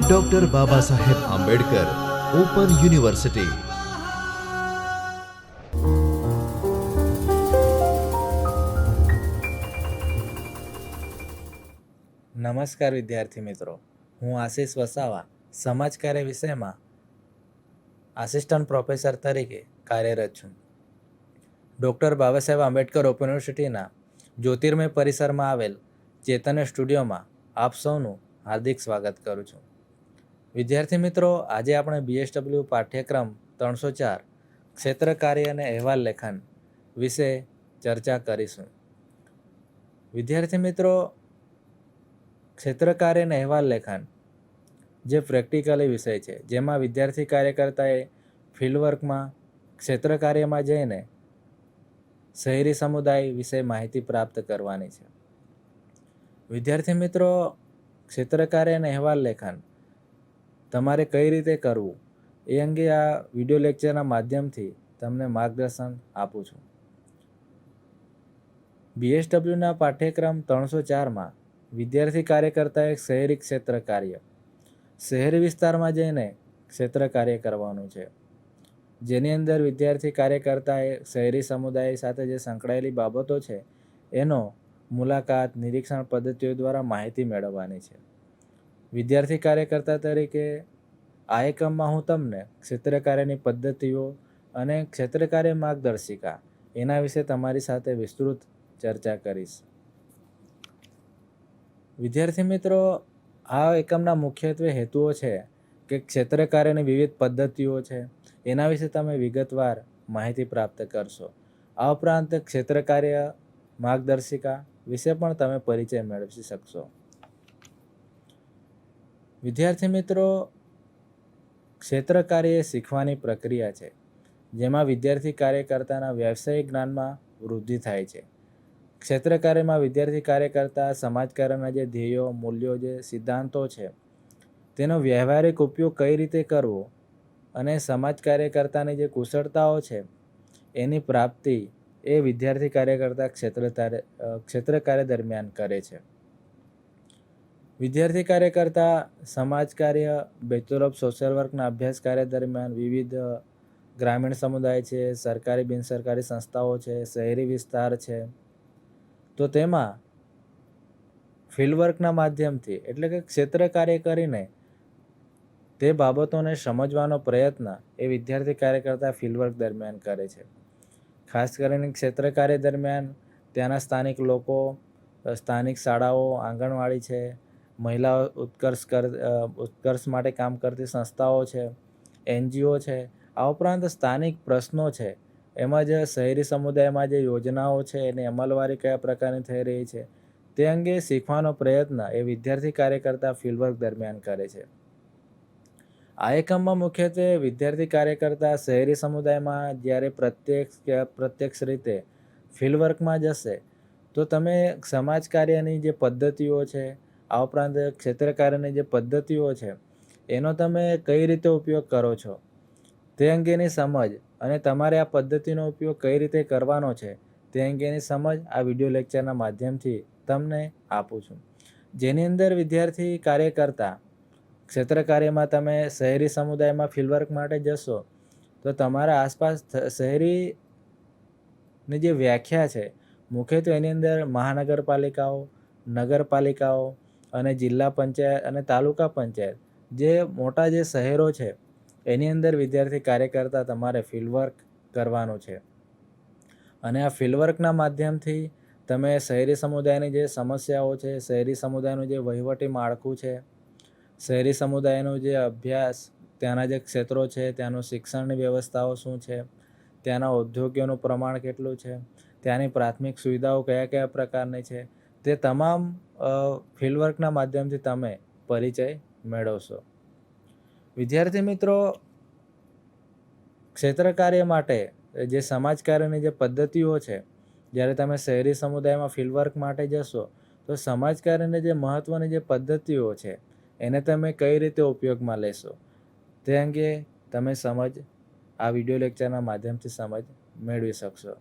Doctor Baba Saheb Ambedkar open university નમસ્કાર વિદ્યાર્થી મિત્રો. હું આશીષ વસાવા, સમાજ કાર્ય વિષયમાં આસિસ્ટન્ટ પ્રોફેસર તરીકે કાર્યરત છું. ડૉક્ટર બાબા સાહેબ આંબેડકર ઓપન યુનિવર્સિટીના જ્યોતિર્મય પરિસરમાં આવેલ ચેતન સ્ટુડિયોમાં આપ સૌનું હાર્દિક સ્વાગત કરું છું. વિદ્યાર્થી મિત્રો, આજે આપણે બીએસડબલ્યુ પાઠ્યક્રમ ત્રણસો ચાર, ક્ષેત્ર કાર્ય અને અહેવાલ લેખન વિશે ચર્ચા કરીશું. વિદ્યાર્થી મિત્રો, ક્ષેત્ર કાર્ય અને અહેવાલ લેખન જે પ્રેક્ટિકલી વિષય છે, જેમાં વિદ્યાર્થી કાર્યકર્તાએ ફિલ્ડવર્કમાં, ક્ષેત્ર કાર્યમાં જઈને શહેરી સમુદાય વિશે માહિતી પ્રાપ્ત કરવાની છે. વિદ્યાર્થી મિત્રો, ક્ષેત્રકાર્ય અને અહેવાલ લેખન. તમારે કઈ રીતે કરવું? એ અંગે આ વીડિયો લેક્ચરના માધ્યમથી તમને માર્ગદર્શન આપું છું. બીએસડબલ્યુના પાઠ્યક્રમ ત્રણસો ચારમાં વિદ્યાર્થી કાર્યકર્તાએ શહેરી ક્ષેત્ર કાર્ય. શહેરી વિસ્તારમાં જઈને ક્ષેત્ર કાર્ય કરવાનું છે. જેની અંદર વિદ્યાર્થી કાર્યકર્તાએ શહેરી સમુદાય સાથે જે સંકળાયેલી બાબતો છે, એનો મુલાકાત, નિરીક્ષણ પદ્ધતિઓ દ્વારા માહિતી મેળવવાની છે. વિદ્યાર્થી કાર્યકર્તા તરીકે આ એકમમાં હું તમને ક્ષેત્ર કાર્યની પદ્ધતિઓ અને ક્ષેત્ર કાર્ય માર્ગદર્શિકા એના વિશે તમારી સાથે વિસ્તૃત ચર્ચા કરીશ. વિદ્યાર્થી મિત્રો, આ એકમના મુખ્યત્વે હેતુઓ છે કે ક્ષેત્ર કાર્યની વિવિધ પદ્ધતિઓ છે. એના વિશે તમે વિગતવાર માહિતી પ્રાપ્ત કરશો. આ ઉપરાંત ક્ષેત્ર કાર્ય માર્ગદર્શિકા વિશે પણ તમે પરિચય મેળવી શકશો. વિદ્યાર્થી મિત્રો, ક્ષેત્ર કાર્ય શીખવાની પ્રક્રિયા છે, જેમાં વિદ્યાર્થી કાર્યકર્તાના વ્યવસાયિક જ્ઞાનમાં વૃદ્ધિ થાય છે. ક્ષેત્ર કાર્યમાં વિદ્યાર્થી કાર્યકર્તા સમાજકાર્યના જે ધ્યેયો, મૂલ્યો, જે સિદ્ધાંતો છે, તેનો વ્યવહારિક ઉપયોગ કઈ રીતે કરવો અને સમાજ કાર્યકર્તાની જે કુશળતાઓ છે, એની પ્રાપ્તિ એ વિદ્યાર્થી કાર્યકર્તા ક્ષેત્ર ક્ષેત્ર કાર્ય દરમિયાન કરે છે. વિદ્યાર્થી કાર્યકર્તા સમાજ કાર્ય બેચલર ઓફ સોશિયલ વર્કના અભ્યાસ કાર્ય દરમિયાન વિવિધ ગ્રામીણ સમુદાય છે, સરકારી, બિનસરકારી સંસ્થાઓ છે, શહેરી વિસ્તાર છે. તો તેમાં ફિલ્ડવર્કના માધ્યમથી, એટલે કે ક્ષેત્ર કાર્ય કરીને તે બાબતોને સમજવાનો પ્રયત્ન એ વિદ્યાર્થી કાર્યકર્તા ફિલ્ડવર્ક દરમિયાન કરે છે. ખાસ કરીને ક્ષેત્ર કાર્ય દરમિયાન ત્યાંના સ્થાનિક લોકો સ્થાનિક શાળાઓ, આંગણવાડી છે, મહિલા ઉત્કર્ષ કર ઉત્કર્ષ માટે કામ કરતી સંસ્થાઓ છે, એનજીઓ છે, આ ઉપરાંત સ્થાનિક પ્રશ્નો છે. એમાં જે શહેરી સમુદાયમાં જે યોજનાઓ છે એની અમલવારી કયા પ્રકારની થઈ રહી છે તે અંગે શીખવાનો પ્રયત્ન એ વિદ્યાર્થી કાર્યકર્તા ફિલ્ડવર્ક દરમિયાન કરે છે. આ એકમમાં મુખ્યત્વે વિદ્યાર્થી કાર્યકર્તા શહેરી સમુદાયમાં જ્યારે પ્રત્યક્ષ કે અપ્રત્યક્ષ રીતે ફિલ્ડવર્કમાં જશે, તો તમે સમાજ કાર્યની જે પદ્ધતિઓ છે, આ ઉપરાંત ક્ષેત્ર કાર્યની જે પદ્ધતિઓ છે, એનો તમે કઈ રીતે ઉપયોગ કરો છો? તે અંગેની સમજ અને તમારે આ પદ્ધતિનો ઉપયોગ કઈ રીતે કરવાનો છે, તે અંગેની સમજ આ વીડિયો લેક્ચરના માધ્યમથી તમને આપું છું. જેની અંદર વિદ્યાર્થી કાર્યકર્તા ક્ષેત્ર કાર્યમાં તમે શહેરી સમુદાયમાં ફિલ્ડવર્ક માટે જશો, તો તમારા આસપાસ શહેરીની જે વ્યાખ્યા છે મુખ્યત્વે એની અંદર મહાનગરપાલિકાઓ, નગરપાલિકાઓ અને જિલ્લા પંચાયત અને તાલુકા પંચાયત, જે મોટા જે શહેરો છે, એની અંદર વિદ્યાર્થી કાર્યકર્તા તમારે ફિલ્ડવર્ક કરવાનું છે. અને આ ફિલ્ડવર્કના માધ્યમથી તમે શહેરી સમુદાયની જે સમસ્યાઓ છે, શહેરી સમુદાયનું જે વહીવટી માળખું છે શહેરી સમુદાયનો જે અભ્યાસ, ત્યાંના જે ક્ષેત્રો છે, ત્યાંનું શિક્ષણની વ્યવસ્થાઓ શું છે, ત્યાંના ઉદ્યોગોનું પ્રમાણ કેટલું છે, ત્યાંની પ્રાથમિક સુવિધાઓ કયા કયા પ્રકારની છે, તે તમામ ફિલ્ડવર્કના માધ્યમથી તમે પરિચય મેળવશો. વિદ્યાર્થી મિત્રો, ક્ષેત્ર કાર્ય માટે જે સમાજ કાર્યની જે પદ્ધતિઓ છે, જ્યારે તમે શહેરી સમુદાયમાં ફિલ્ડવર્ક માટે જશો, તો સમાજ કાર્યની જે મહત્ત્વની જે પદ્ધતિઓ છે એને તમે કઈ રીતે ઉપયોગમાં લેશો? તે અંગે તમે સમજ, આ વીડિયો લેક્ચરના માધ્યમથી સમજ મેળવી શકશો.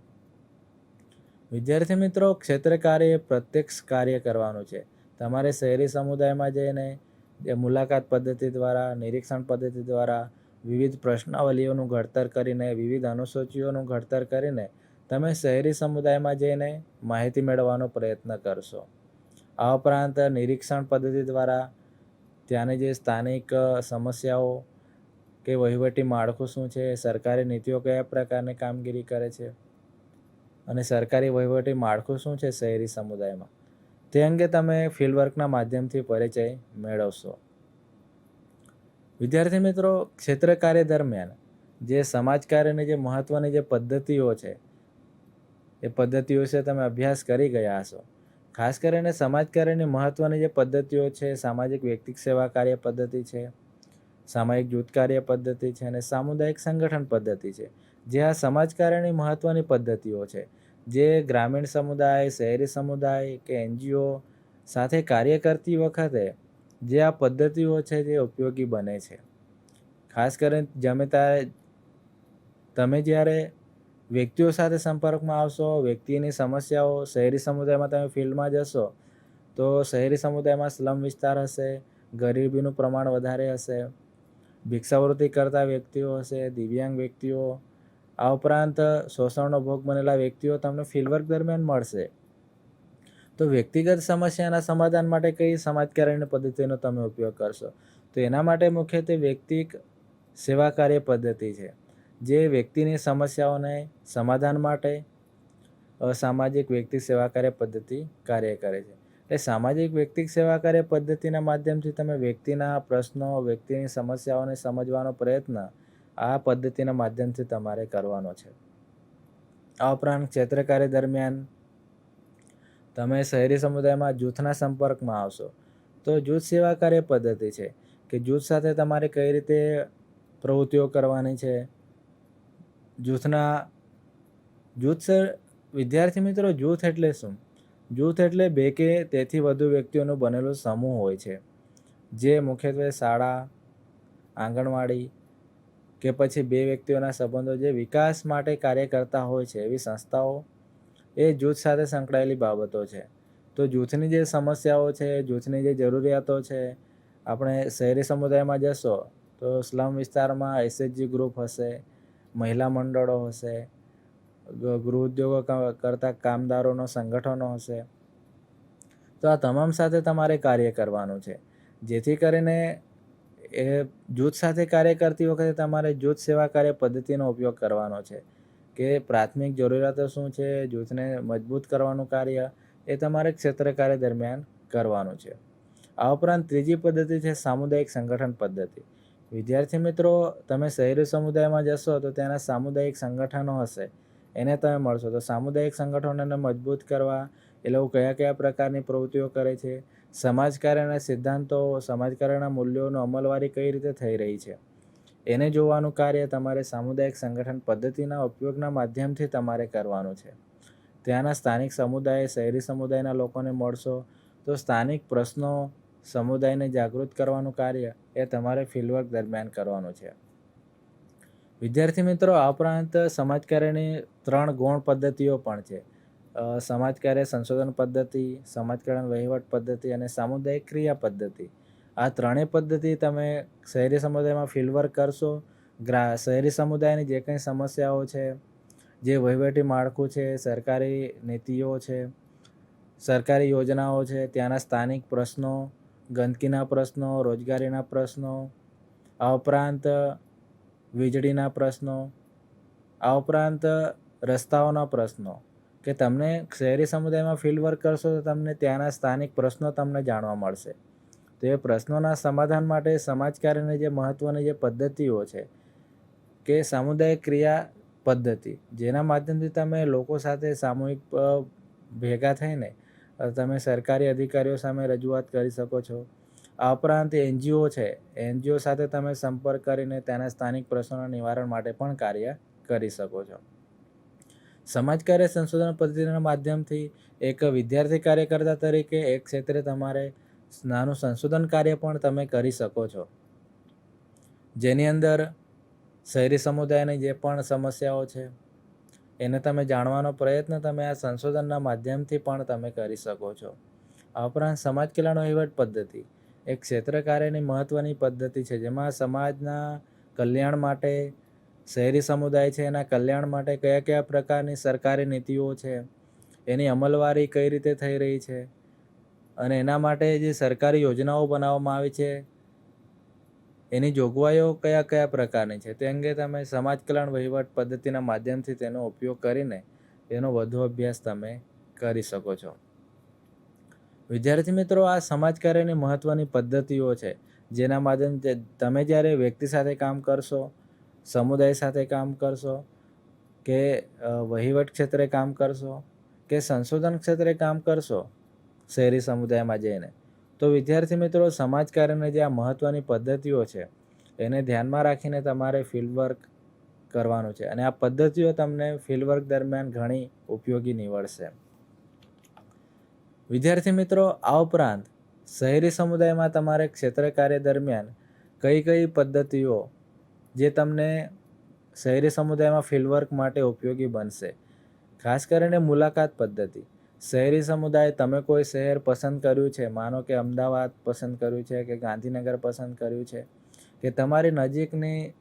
વિદ્યાર્થી મિત્રો, ક્ષેત્ર કાર્ય પ્રત્યક્ષ કાર્ય કરવાનું છે. તમારે શહેરી સમુદાયમાં જઈને જે મુલાકાત પદ્ધતિ દ્વારા, નિરીક્ષણ પદ્ધતિ દ્વારા, વિવિધ પ્રશ્નાવલીઓનું ઘડતર કરીને, વિવિધ અનુસૂચિઓનું ઘડતર કરીને તમે શહેરી સમુદાયમાં જઈને માહિતી મેળવવાનો પ્રયત્ન કરશો. આ ઉપરાંત નિરીક્ષણ પદ્ધતિ દ્વારા ત્યાંની જે સ્થાનિક સમસ્યાઓ કે વહીવટી માળખું શું છે, સરકારી નીતિઓ કયા પ્રકારની કામગીરી કરે છે અને સરકારી વહીવટી માળખું શું છે શહેરી સમુદાયમાં? તે અંગે તમે ફિલ્ડવર્કના માધ્યમથી પરિચય મેળવશો. વિદ્યાર્થી મિત્રો, ક્ષેત્ર કાર્ય દરમિયાન જે સમાજ કાર્યની જે મહત્ત્વની જે પદ્ધતિઓ છે, એ પદ્ધતિઓ વિશે તમે અભ્યાસ કરી ગયા હશો. ખાસ કરીને સમાજ કાર્યની મહત્ત્વની જે પદ્ધતિઓ છે, સામાજિક વ્યક્તિક સેવા કાર્ય પદ્ધતિ છે સામાયિક જૂથ કાર્ય પદ્ધતિ છે અને સામુદાયિક સંગઠન પદ્ધતિ છે. જે આ સમાજ કાર્યની મહત્ત્વની પદ્ધતિઓ છે. જે ગ્રામીણ સમુદાય, શહેરી સમુદાય કે એનજીઓ સાથે કાર્ય કરતી વખતે જે આ પદ્ધતિઓ છે જે ઉપયોગી બને છે. ખાસ કરીને જમે ત્યારે તમે જ્યારે વ્યક્તિઓ સાથે સંપર્કમાં આવશો, વ્યક્તિની સમસ્યાઓ શહેરી સમુદાયમાં તમે ફિલ્ડમાં જશો, તો શહેરી સમુદાયમાં સ્લમ વિસ્તાર હશે, ગરીબીનું પ્રમાણ વધારે હશે, ભિક્ષાવૃત્તિ કરતા વ્યક્તિઓ હશે, દિવ્યાંગ વ્યક્તિઓ, આ ઉપરાંત શોષણનો ભોગ બનેલા વ્યક્તિઓ તમને ફિલ્ડવર્ક દરમિયાન મળશે. તો વ્યક્તિગત સમસ્યાના સમાધાન માટે કઈ સમાજ કાર્યની પદ્ધતિનો તમે ઉપયોગ કરશો? તો એના માટે મુખ્યત્વે વ્યક્તિક સેવા કાર્ય પદ્ધતિ છે. જે વ્યક્તિની સમસ્યાઓને સમાધાન માટે અસામાજિક વ્યક્તિ સેવા કાર્ય પદ્ધતિ કાર્ય કરે છે. એટલે સામાજિક વ્યક્તિ સેવા કાર્ય પદ્ધતિના માધ્યમથી તમે વ્યક્તિના પ્રશ્નો, વ્યક્તિની સમસ્યાઓને સમજવાનો પ્રયત્ન આ પદ્ધતિના માધ્યમથી તમારે કરવાનો છે. આ ઉપરાંત ક્ષેત્ર દરમિયાન તમે શહેરી સમુદાયમાં જૂથના સંપર્કમાં આવશો, તો જૂથ સેવા કાર્ય પદ્ધતિ છે કે જૂથ સાથે તમારે કઈ રીતે પ્રવૃત્તિઓ કરવાની છે જૂથના, જૂથ સર, વિદ્યાર્થી મિત્રો, જૂથ એટલે શું? જૂથ એટલે બે કે તેથી વધુ વ્યક્તિઓનો બનેલો સમૂહ હોય છે. જે મુખ્યત્વે શાળા, આંગણવાડી કે પછી બે વ્યક્તિઓના સંબંધો જે વિકાસ માટે કાર્ય કરતા હોય છે એવી સંસ્થાઓ એ જૂથ સાથે સંકળાયેલી બાબતો છે. તો જૂથની જે સમસ્યાઓ છે, જૂથની જે જરૂરિયાતો છે, આપણે શહેરી સમુદાયમાં જશો તો સ્લમ વિસ્તારમાં એસએચજી ગ્રુપ હશે મહિલા મંડળો હશે ગૃહ ઉદ્યોગો કરતા કામદારોનો, સંગઠનો હશે. તો આ તમામ સાથે તમારે કાર્ય કરવાનું છે. જેથી કરીને એ જૂથ સાથે કાર્ય કરતી વખતે તમારે જૂથ સેવા કાર્ય પદ્ધતિનો ઉપયોગ કરવાનો છે. કે પ્રાથમિક જરૂરિયાતો શું છે, જૂથને મજબૂત કરવાનું કાર્ય, એ તમારે ક્ષેત્ર કાર્ય દરમિયાન કરવાનું છે. આ ઉપરાંત ત્રીજી પદ્ધતિ છે સામુદાયિક સંગઠન પદ્ધતિ. વિદ્યાર્થી મિત્રો, તમે શહેરી સમુદાયમાં જશો તો ત્યાંના સામુદાયિક સંગઠનો હશે. એને તમે મળશો. તો સામુદાયિક સંગઠનોને મજબૂત કરવા, એ લોકો કયા કયા પ્રકારની પ્રવૃત્તિઓ કરે છે, સમાજ કાર્યના સિદ્ધાંતો, સમાજ કાર્યના મૂલ્યોનો અમલવારી કઈ રીતે થઈ રહી છે, એને જોવાનું કાર્ય તમારે સામુદાયિક સંગઠન પદ્ધતિના ઉપયોગના માધ્યમથી તમારે કરવાનું છે. ત્યાંના સ્થાનિક સમુદાય, શહેરી સમુદાયના લોકોને મળશો તો સ્થાનિક પ્રશ્નો સમુદાયને જાગૃત કરવાનું કાર્ય એ તમારે ફિલ્ડવર્ક દરમિયાન કરવાનું છે. વિદ્યાર્થી મિત્રો, આ ઉપરાંત સમાજ કાર્યની ત્રણ ગૌણ પદ્ધતિઓ પણ છે. સમાજકાર્ય સમાજ કાર્ય સંશોધન પદ્ધતિ સમાજકાર્ય વહીવટ પદ્ધતિ અને સામુદાયિક ક્રિયા પદ્ધતિ. આ ત્રણેય પદ્ધતિ તમે શહેરી સમુદાયમાં ફિલ્ડવર્ક કરશો, ગ્રા, શહેરી સમુદાયની જે કંઈ સમસ્યાઓ છે, જે વહીવટી માળખું છે, સરકારી નીતિઓ છે, સરકારી યોજનાઓ છે, ત્યાંના સ્થાનિક પ્રશ્નો ગંદકીના પ્રશ્નો, રોજગારીના પ્રશ્નો, આ ઉપરાંત વીજળીના પ્રશ્નો, આ ઉપરાંત રસ્તાઓના પ્રશ્નો. કે તમને શહેરી સમુદાયમાં ફિલ્ડ વર્ક કરશો તો તમને ત્યાંના સ્થાનિક પ્રશ્નો તમને જાણવા મળશે. તો એ પ્રશ્નોના સમાધાન માટે સમાજકાર્યની જે મહત્ત્વની જે પદ્ધતિઓ છે, કે સામુદાયિક ક્રિયા પદ્ધતિ, જેના માધ્યમથી તમે લોકો સાથે સામૂહિક ભેગા થઈને તમે સરકારી અધિકારીઓ સામે રજૂઆત કરી શકો છો. આ ઉપરાંત એનજીઓ છે. એનજીઓ સાથે તમે સંપર્ક કરીને તેના સ્થાનિક પ્રશ્નોના નિવારણ માટે પણ કાર્ય કરી શકો છો. સમાજ કાર્ય સંશોધન પદ્ધતિના માધ્યમથી એક વિદ્યાર્થી કાર્યકર્તા તરીકે એક ક્ષેત્રે તમારે નાનું સંશોધન કાર્ય પણ તમે કરી શકો છો. જેની અંદર શહેરી સમુદાયની જે પણ સમસ્યાઓ છે એને તમે જાણવાનો પ્રયત્ન તમે આ સંશોધનના માધ્યમથી પણ તમે કરી શકો છો. આ ઉપરાંત સમાજ કલ્યાણ વહીવટ પદ્ધતિ. એક ક્ષેત્ર કાર્યની મહત્ત્વની પદ્ધતિ છે, જેમાં સમાજના કલ્યાણ માટે, શહેરી સમુદાય છે, એના કલ્યાણ માટે કયા કયા પ્રકારની સરકારી નીતિઓ છે, એની અમલવારી કઈ રીતે થઈ રહી છે, અને એના માટે જે સરકારી યોજનાઓ બનાવવામાં આવી છે એની જોગવાઈઓ કયા કયા પ્રકારની છે? તે અંગે તમે સમાજ કલ્યાણ વહીવટ પદ્ધતિના માધ્યમથી તેનો ઉપયોગ કરીને એનો વધુ અભ્યાસ તમે કરી શકો છો. વિદ્યાર્થી મિત્રો, આ સમાજ કાર્યની મહત્ત્વની પદ્ધતિઓ છે, જેના માધ્યમથી તમે જ્યારે વ્યક્તિ સાથે કામ કરશો, સમુદાય સાથે કામ કરશો, કે વહીવટ ક્ષેત્રે કામ કરશો, કે સંશોધન ક્ષેત્રે કામ કરશો, શહેરી સમુદાયમાં જઈને તો વિદ્યાર્થી મિત્રો સમાજ કાર્યની જે આ મહત્ત્વની પદ્ધતિઓ છે, એને ધ્યાનમાં રાખીને તમારે ફિલ્ડવર્ક કરવાનું છે. અને આ પદ્ધતિઓ તમને ફિલ્ડવર્ક દરમિયાન ઘણી ઉપયોગી નીવડશે. વિદ્યાર્થી મિત્રો, આ ઉપરાંત શહેરી સમુદાયમાં તમારે ક્ષેત્ર કાર્ય દરમિયાન કઈ કઈ પદ્ધતિઓ જે તમને શહેરી સમુદાયમાં ફિલ્ડવર્ક માટે ઉપયોગી બનશે. ખાસ કરીને મુલાકાત પદ્ધતિ. શહેરી સમુદાય તમે કોઈ શહેર પસંદ કર્યું છે? માનો કે અમદાવાદ પસંદ કર્યું છે કે ગાંધીનગર પસંદ કર્યું છે કે તમારી નજીકની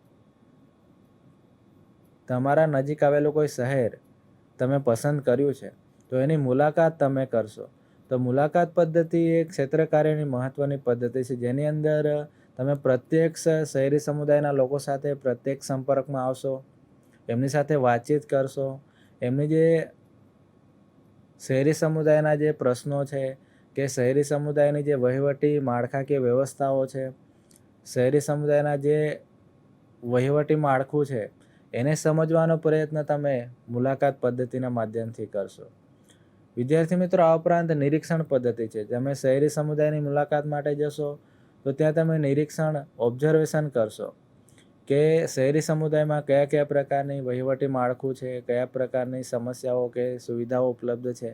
તમારા નજીક આવેલું કોઈ શહેર તમે પસંદ કર્યું છે? તો એની મુલાકાત તમે કરશો. તો મુલાકાત પદ્ધતિ એ ક્ષેત્ર કાર્યની મહત્ત્વની પદ્ધતિ છે. જેની અંદર તમે પ્રત્યક્ષ શહેરી સમુદાયના લોકો સાથે પ્રત્યક્ષ સંપર્કમાં આવશો, એમની સાથે વાતચીત કરશો, એમની જે શહેરી સમુદાયના જે પ્રશ્નો છે કે શહેરી સમુદાયની જે વહીવટી, માળખાકીય વ્યવસ્થાઓ છે, શહેરી સમુદાયના જે વહીવટી માળખું છે, એને સમજવાનો પ્રયત્ન તમે મુલાકાત પદ્ધતિના માધ્યમથી કરશો. વિદ્યાર્થી મિત્રો, આ ઉપરાંત નિરીક્ષણ પદ્ધતિ છે. તમે શહેરી સમુદાયની મુલાકાત માટે જશો તો ત્યાં તમે નિરીક્ષણ, ઓબ્ઝર્વેશન કરશો. કે શહેરી સમુદાયમાં કયા કયા પ્રકારની વહીવટી માળખું છે, કયા પ્રકારની સમસ્યાઓ કે સુવિધાઓ ઉપલબ્ધ છે,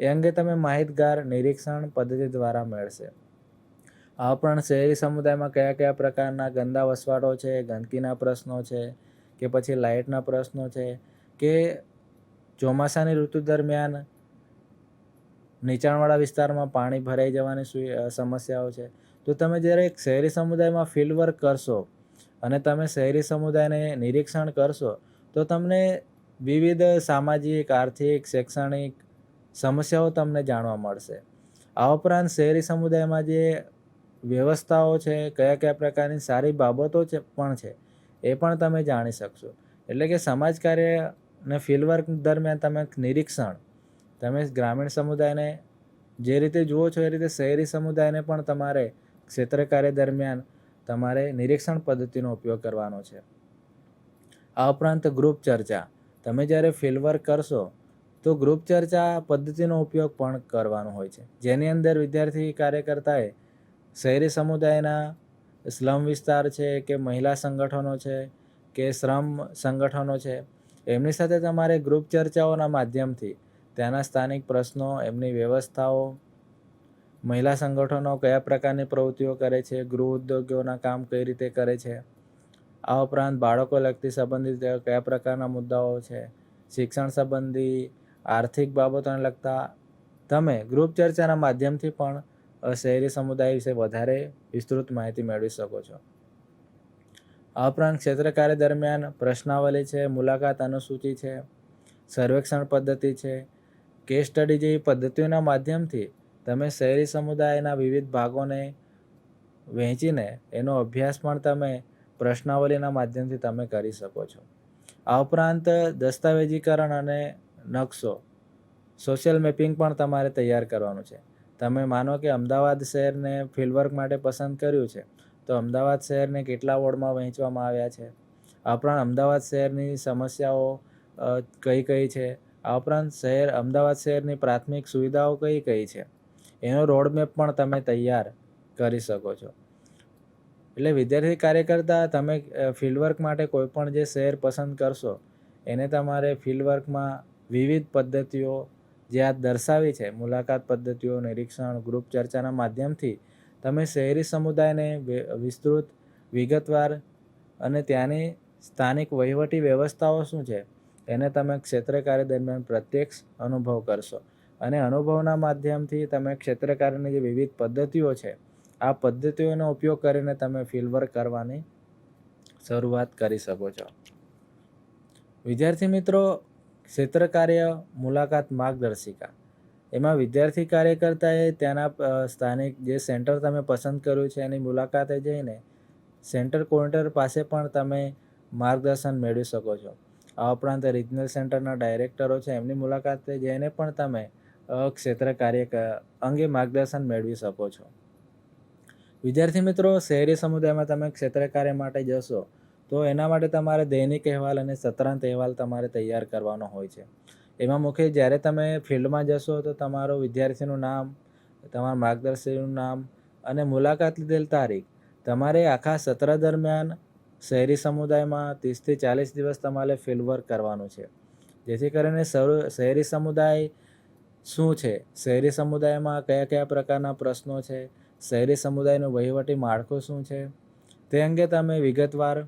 એ અંગે તમે માહિતગાર નિરીક્ષણ પદ્ધતિ દ્વારા મેળશે આ ઉપરાંત શહેરી સમુદાયમાં કયા કયા પ્રકારના ગંદા વસવાટો છે, ગંદકીના પ્રશ્નો છે, કે પછી લાઇટના પ્રશ્નો છે, કે ચોમાસાની ઋતુ દરમિયાન નીચાણવાળા વિસ્તારમાં પાણી ભરાઈ જવાની સમસ્યાઓ છે. તો તમે જ્યારે એક શહેરી સમુદાયમાં ફિલ્ડ વર્ક કરશો અને તમે શહેરી સમુદાયને નિરીક્ષણ કરશો, તો તમને વિવિધ સામાજિક, આર્થિક, શૈક્ષણિક સમસ્યાઓ તમને જાણવા મળશે. આ ઉપરાંત શહેરી સમુદાયમાં જે વ્યવસ્થાઓ છે, કયા કયા પ્રકારની સારી બાબતો છે, પણ છે, એ પણ તમે જાણી શકશો. એટલે કે સમાજ કાર્ય અને ફિલ્ડવર્ક દરમિયાન તમે નિરીક્ષણ, તમે ગ્રામીણ સમુદાયને જે રીતે જુઓ છો એ રીતે શહેરી સમુદાયને પણ તમારે ક્ષેત્ર કાર્ય દરમિયાન તમારે નિરીક્ષણ પદ્ધતિનો ઉપયોગ કરવાનો છે. આ ઉપરાંત ગ્રુપ ચર્ચા. તમે જ્યારે ફિલ્ડવર્ક કરશો, તો ગ્રુપ ચર્ચા પદ્ધતિનો ઉપયોગ પણ કરવાનો હોય છે. જેની અંદર વિદ્યાર્થી કાર્યકર્તાએ શહેરી સમુદાયના સ્લમ વિસ્તાર છે કે મહિલા સંગઠનો છે કે શ્રમ સંગઠનો છે, એમની સાથે તમારે ગ્રુપ ચર્ચાઓના માધ્યમથી ત્યાંના સ્થાનિક પ્રશ્નો, એમની વ્યવસ્થાઓ મહિલા સંગઠનો કયા પ્રકારની પ્રવૃત્તિઓ કરે છે, ગૃહ ઉદ્યોગોના કામ કઈ રીતે કરે છે, આ ઉપરાંત બાળકો લગતી સંબંધિત કયા પ્રકારના મુદ્દાઓ છે, શિક્ષણ સંબંધી, આર્થિક બાબતોને લગતા. તમે ગ્રુપ ચર્ચાના માધ્યમથી પણ શહેરી સમુદાય વિશે વધારે વિસ્તૃત માહિતી મેળવી શકો છો. આ ઉપરાંત ક્ષેત્ર કાર્ય દરમિયાન પ્રશ્નાવલી છે, મુલાકાત અનુસૂચિ છે, સર્વેક્ષણ પદ્ધતિ છે કેસ સ્ટડી જેવી પદ્ધતિઓના માધ્યમથી તમે શહેરી સમુદાયના વિવિધ ભાગોને વહેંચીને એનો અભ્યાસ પણ તમે પ્રશ્નાવલીના માધ્યમથી તમે કરી શકો છો. આ ઉપરાંત દસ્તાવેજીકરણ અને નકશો, સોશિયલ મેપિંગ પણ તમારે તૈયાર કરવાનું છે. તમે માનો કે અમદાવાદ શહેરને ફિલ્ડવર્ક માટે પસંદ કર્યું છે, તો અમદાવાદ શહેરને કેટલા વોર્ડમાં વહેંચવામાં આવ્યા છે? આ ઉપરાંત અમદાવાદ શહેરની સમસ્યાઓ કઈ કઈ છે? આ ઉપરાંત શહેર, અમદાવાદ શહેરની પ્રાથમિક સુવિધાઓ કઈ કઈ છે? એનો રોડમેપ પણ તમે તૈયાર કરી શકો છો. એટલે વિદ્યાર્થી કાર્યકર્તા, તમે ફિલ્ડવર્ક માટે કોઈ પણ જે શહેર પસંદ કરશો, એને તમારે ફિલ્ડવર્કમાં વિવિધ પદ્ધતિઓ જે આ દર્શાવી છે, મુલાકાત પદ્ધતિઓ, નિરીક્ષણ ગ્રુપ ચર્ચાના માધ્યમથી તમે શહેરી સમુદાયને વિસ્તૃત, વિગતવાર અને ત્યાંની સ્થાનિક વહીવટી વ્યવસ્થાઓ શું છે, એને તમે ક્ષેત્ર કાર્ય દરમિયાન પ્રત્યક્ષ અનુભવ કરશો. અને અનુભવના માધ્યમથી તમે ક્ષેત્રકારની જે વિવિધ પદ્ધતિઓ છે, આ પદ્ધતિઓનો ઉપયોગ કરીને તમે ફિલ્ડવર્ક કરવાની શરૂઆત કરી શકો છો. વિદ્યાર્થી મિત્રો, ક્ષેત્ર કાર્ય મુલાકાત માર્ગદર્શિકા. એમાં વિદ્યાર્થી કાર્યકર્તાએ ત્યાંના સ્થાનિક જે સેન્ટર તમે પસંદ કર્યું છે, એની મુલાકાતે જઈને સેન્ટર કોર્ડિનેટર પાસે પણ તમે માર્ગદર્શન મેળવી શકો છો. આ ઉપરાંત રિજનલ સેન્ટરના ડાયરેક્ટરો છે, એમની મુલાકાતે જઈને પણ તમે ક્ષેત્ર કાર્ય અંગે માર્ગદર્શન મેળવી શકો છો. વિદ્યાર્થી મિત્રો, શહેરી સમુદાયમાં તમે ક્ષેત્ર કાર્ય માટે જશો, તો એના માટે તમારે દૈનિક અહેવાલ અને સત્રાંત અહેવાલ તમારે તૈયાર કરવાનો હોય છે. એમાં મુખ્ય જ્યારે તમે ફિલ્ડમાં જશો, તો તમારો વિદ્યાર્થીનું નામ, તમારા માર્ગદર્શનનું નામ અને મુલાકાત લીધેલ તારીખ, તમારે આખા સત્ર દરમિયાન શહેરી સમુદાયમાં ત્રીસથી ચાલીસ દિવસ તમારે ફિલ્ડ વર્ક કરવાનું છે. જેથી કરીને શહેરી સમુદાય શું છે? શહેરી સમુદાયમાં કયા કયા પ્રકારના પ્રશ્નો છે? શહેરી સમુદાયનું વહીવટી માળખું શું છે? તે અંગે તમે વિગતવાર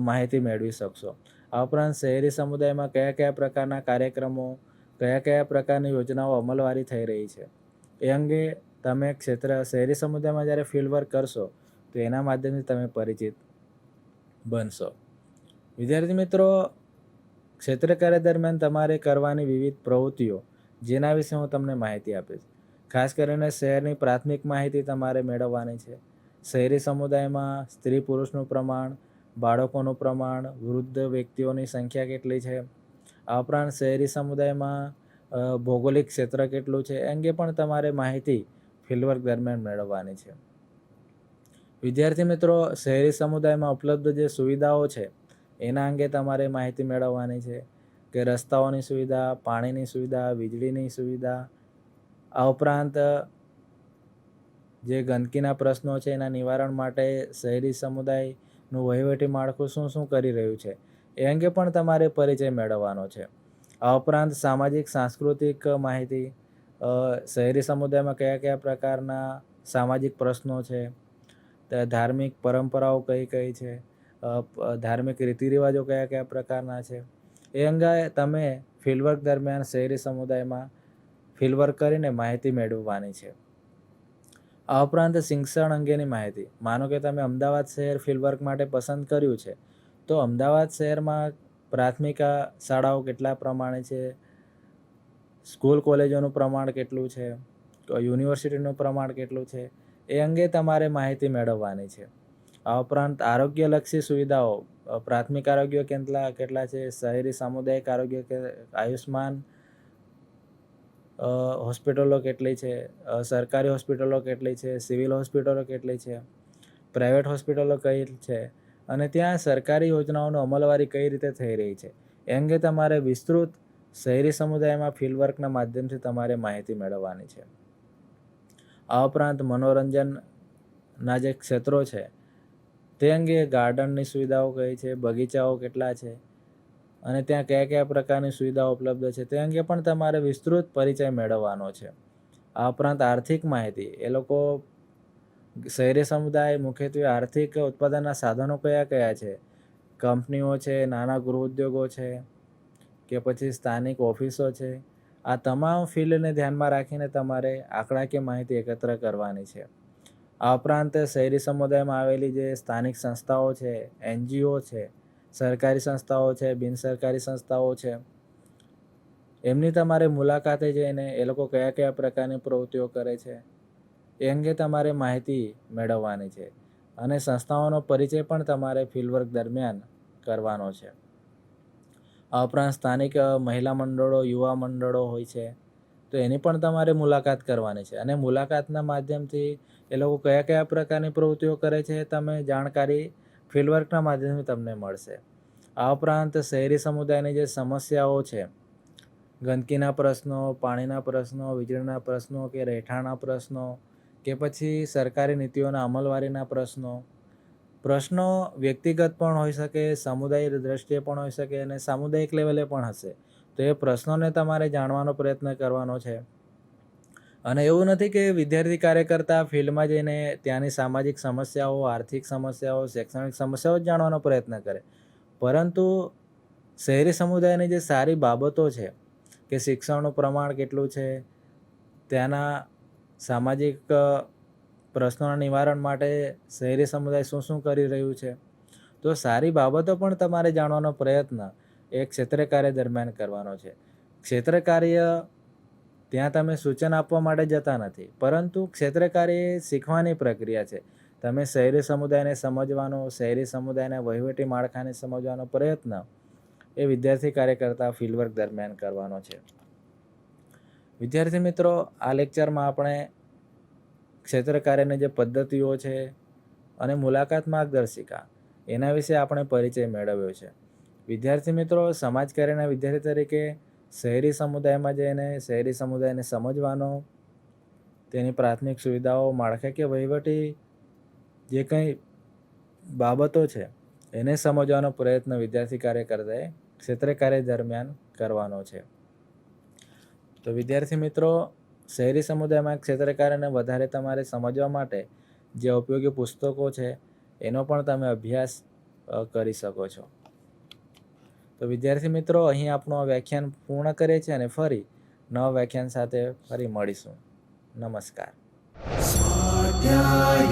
માહિતી મેળવી શકશો. આ ઉપરાંત શહેરી સમુદાયમાં કયા કયા પ્રકારના કાર્યક્રમો, કયા કયા પ્રકારની યોજનાઓ અમલવારી થઈ રહી છે? એ અંગે તમે ક્ષેત્ર, શહેરી સમુદાયમાં જ્યારે ફિલ્ડ વર્ક કરશો, તો એના માધ્યમથી તમે પરિચિત બનશો. વિદ્યાર્થી મિત્રો, ક્ષેત્ર કાર્ય દરમિયાન તમારે કરવાની વિવિધ પ્રવૃત્તિઓ જેના વિશે હું તમને માહિતી આપીશ. ખાસ કરીને શહેરની પ્રાથમિક માહિતી તમારે મેળવવાની છે. શહેરી સમુદાયમાં સ્ત્રી પુરુષનું પ્રમાણ, બાળકોનું પ્રમાણ, વૃદ્ધ વ્યક્તિઓની સંખ્યા કેટલી છે? આ ઉપરાંત શહેરી સમુદાયમાં ભૌગોલિક ક્ષેત્ર કેટલું છે? અંગે પણ તમારે માહિતી ફિલ્ડવર્ક દરમિયાન મેળવવાની છે. વિદ્યાર્થી મિત્રો, શહેરી સમુદાયમાં ઉપલબ્ધ જે સુવિધાઓ છે, એના અંગે તમારે માહિતી મેળવવાની છે. કે રસ્તાઓની સુવિધા, પાણીની સુવિધા, વીજળીની સુવિધા, આ ઉપરાંત જે ગંદકીના પ્રશ્નો છે એના નિવારણ માટે શહેરી સમુદાયનું વહીવટી માળખું શું શું કરી રહ્યું છે, એ અંગે પણ તમારે પરિચય મેળવવાનો છે. આ ઉપરાંત સામાજિક, સાંસ્કૃતિક માહિતી શહેરી સમુદાયમાં કયા કયા પ્રકારના સામાજિક પ્રશ્નો છે ધાર્મિક પરંપરાઓ કઈ કઈ છે ધાર્મિક રીતિરિવાજો કયા કયા પ્રકારના છે એ અંગે તમે ફિલ્ડવર્ક દરમિયાન શહેરી સમુદાયમાં ફિલ્ડવર્ક કરીને માહિતી મેળવવાની છે. આ ઉપરાંત શિક્ષણ અંગેની માહિતી. માનો કે તમે અમદાવાદ શહેર ફિલ્ડવર્ક માટે પસંદ કર્યું છે, તો અમદાવાદ શહેરમાં પ્રાથમિક શાળાઓ કેટલા પ્રમાણે છે? સ્કૂલ કોલેજોનું પ્રમાણ કેટલું છે? યુનિવર્સિટીનું પ્રમાણ કેટલું છે? એ અંગે તમારે માહિતી મેળવવાની છે. આ ઉપરાંત આરોગ્યલક્ષી સુવિધાઓ પ્રાથમિક આરોગ્ય કેટલા કેટલા છે? શહેરી સામુદાયિક આરોગ્ય કે આયુષ્માન હોસ્પિટલો કેટલી છે? સરકારી હોસ્પિટલો કેટલી છે? સિવિલ હોસ્પિટલો કેટલી છે? પ્રાઇવેટ હોસ્પિટલો કઈ છે? અને ત્યાં સરકારી યોજનાઓનો અમલવારી કઈ રીતે થઈ રહી છે? એ અંગે તમારે વિસ્તૃત શહેરી સમુદાયમાં ફિલ્ડવર્કના માધ્યમથી તમારે માહિતી મેળવવાની છે. આ ઉપરાંત મનોરંજનના જે ક્ષેત્રો છે તે અંગે ગાર્ડનની સુવિધાઓ કઈ છે, બગીચાઓ કેટલા છે અને ત્યાં કયા કયા પ્રકારની સુવિધાઓ ઉપલબ્ધ છે તે અંગે પણ તમારે વિસ્તૃત પરિચય મેળવવાનો છે. આ ઉપરાંત આર્થિક માહિતી. એ લોકો શહેરી સમુદાય મુખ્યત્વે આર્થિક ઉત્પાદનના સાધનો કયા કયા છે? કંપનીઓ છે, નાના ગૃહ ઉદ્યોગો છે કે પછી સ્થાનિક ઓફિસો છે? આ તમામ ફિલ્ડને ધ્યાનમાં રાખીને તમારે આંકડાકીય માહિતી એકત્ર કરવાની છે. આ ઉપરાંત શહેરી સમુદાયમાં આવેલી જે સ્થાનિક સંસ્થાઓ છે, એનજીઓ છે, સરકારી સંસ્થાઓ છે બિનસરકારી સંસ્થાઓ છે, એમની તમારે મુલાકાતે જઈને એ લોકો કયા કયા પ્રકારની પ્રવૃત્તિઓ કરે છે, એ અંગે તમારે માહિતી મેળવવાની છે અને સંસ્થાઓનો પરિચય પણ તમારે ફિલ્ડવર્ક દરમિયાન કરવાનો છે. આ ઉપરાંત સ્થાનિક મહિલા મંડળો, યુવા મંડળો હોય છે, તો એની પણ તમારે મુલાકાત કરવાની છે અને મુલાકાતના માધ્યમથી એ લોકો કયા કયા પ્રકારની પ્રવૃત્તિઓ કરે છે તમે જાણકારી ફિલ્ડવર્કના માધ્યમથી તમને મળશે. આ ઉપરાંત શહેરી સમુદાયની જે સમસ્યાઓ છે, ગંદકીના પ્રશ્નો, પાણીના પ્રશ્નો, વીજળીના પ્રશ્નો કે રહેઠાણના પ્રશ્નો કે પછી સરકારી નીતિઓના અમલવારીના પ્રશ્નો પ્રશ્નો વ્યક્તિગત પણ હોઈ શકે, સામુદાયિક દ્રષ્ટિએ પણ હોઈ શકે અને સામુદાયિક લેવલે પણ હશે. તો એ પ્રશ્નોને તમારે જાણવાનો પ્રયત્ન કરવાનો છે. અને એવું નથી કે વિદ્યાર્થી કાર્યકર્તા ફિલ્ડમાં જઈને ત્યાંની સામાજિક સમસ્યાઓ, આર્થિક સમસ્યાઓ, શૈક્ષણિક સમસ્યાઓ જાણવાનો પ્રયત્ન કરે. પરંતુ શહેરી સમુદાયની જે સારી બાબતો છે કે શિક્ષણનું પ્રમાણ કેટલું છે, ત્યાંના સામાજિક પ્રશ્નોના નિવારણ માટે શહેરી સમુદાય શું શું કરી રહ્યું છે, તો સારી બાબતો પણ તમારે જાણવાનો પ્રયત્ન એ ક્ષેત્ર કાર્ય દરમિયાન કરવાનો છે. ક્ષેત્ર કાર્ય ત્યાં તમે સૂચન આપવા માટે જતા નથી. પરંતુ ક્ષેત્રકારી એ શીખવાની પ્રક્રિયા છે. તમે શહેરી સમુદાયને સમજવાનો, શહેરી સમુદાયના વહીવટી માળખાને સમજવાનો પ્રયત્ન એ વિદ્યાર્થી કાર્યકર્તા ફિલ્ડવર્ક દરમિયાન કરવાનો છે. વિદ્યાર્થી મિત્રો, આ લેક્ચરમાં આપણે ક્ષેત્ર કાર્યની જે પદ્ધતિઓ છે અને મુલાકાત માર્ગદર્શિકા, એના વિશે આપણે પરિચય મેળવ્યો છે. વિદ્યાર્થી મિત્રો સમાજ કાર્યના વિદ્યાર્થી તરીકે શહેરી સમુદાયમાં જઈને શહેરી સમુદાયને સમજવાનો, તેની પ્રાથમિક સુવિધાઓ માળખાકીય વહીવટી જે કંઈ બાબતો છે, એને સમજવાનો પ્રયત્ન વિદ્યાર્થી કાર્યકર્તાએ ક્ષેત્ર કાર્ય દરમિયાન કરવાનો છે. તો વિદ્યાર્થી મિત્રો, શહેરી સમુદાયમાં ક્ષેત્ર કાર્યને વધારે તમારે સમજવા માટે જે ઉપયોગી પુસ્તકો છે, એનો પણ તમે અભ્યાસ કરી શકો છો. તો વિદ્યાર્થી મિત્રો, અહીં આપણું આ વ્યાખ્યાન પૂર્ણ કરે છે અને ફરી નવા વ્યાખ્યાન સાથે ફરી મળીશું. નમસ્કાર. સ્વાધ્યાય